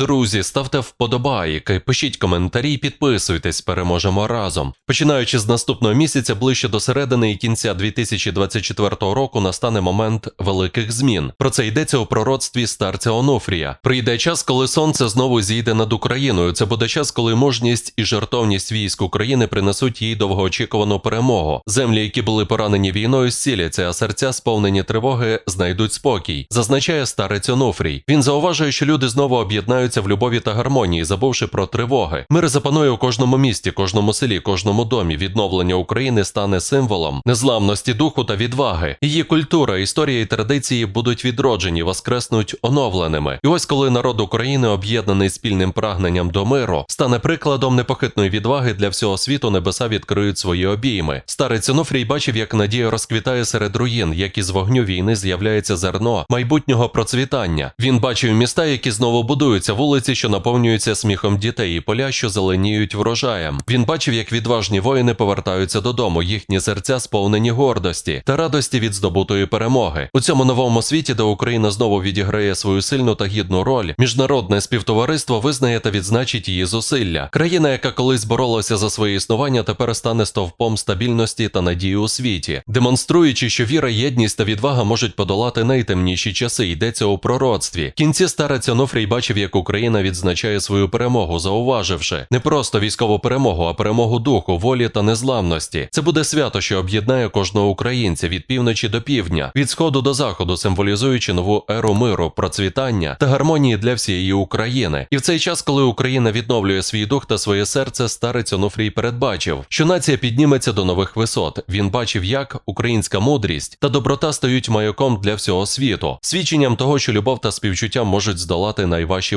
Друзі, ставте вподобайки, пишіть коментарі, підписуйтесь, переможемо разом. Починаючи з наступного місяця, ближче до середини і кінця 2024 року настане момент великих змін. Про це йдеться у пророцтві старця Онуфрія. Прийде час, коли сонце знову зійде над Україною. Це буде час, коли мужність і жертовність військ України принесуть їй довгоочікувану перемогу. Землі, які були поранені війною, зціляться, а серця, сповнені тривоги, знайдуть спокій. Зазначає старець Онуфрій. Він зауважує, що люди знову об'єднаються в любові та гармонії, забувши про тривоги. Мир запанує у кожному місті, кожному селі, кожному домі. Відновлення України стане символом незламності духу та відваги. Її культура, історія і традиції будуть відроджені, воскреснуть оновленими. І ось коли народ України, об'єднаний спільним прагненням до миру, стане прикладом непохитної відваги для всього світу, небеса відкриють свої обійми. Старець Онуфрій бачив, як надія розквітає серед руїн, як із вогню війни з'являється зерно майбутнього процвітання. Він бачив міста, які знову будуються, вулиці, що наповнюються сміхом дітей, і поля, що зеленіють врожаєм. Він бачив, як відважні воїни повертаються додому, їхні серця сповнені гордості та радості від здобутої перемоги. У цьому новому світі, де Україна знову відіграє свою сильну та гідну роль, міжнародне співтовариство визнає та відзначить її зусилля. Країна, яка колись боролася за своє існування, тепер стане стовпом стабільності та надії у світі, демонструючи, що віра, єдність та відвага можуть подолати найтемніші часи. Йдеться у пророцтві. В кінці старець Онуфрій бачив, як Україна відзначає свою перемогу, зауваживши не просто військову перемогу, а перемогу духу, волі та незламності. Це буде свято, що об'єднає кожного українця від півночі до півдня, від сходу до заходу, символізуючи нову еру миру, процвітання та гармонії для всієї України. І в цей час, коли Україна відновлює свій дух та своє серце, старець Онуфрій передбачив, що нація підніметься до нових висот. Він бачив, як українська мудрість та доброта стають маяком для всього світу, свідченням того, що любов та співчуття можуть здолати найважчі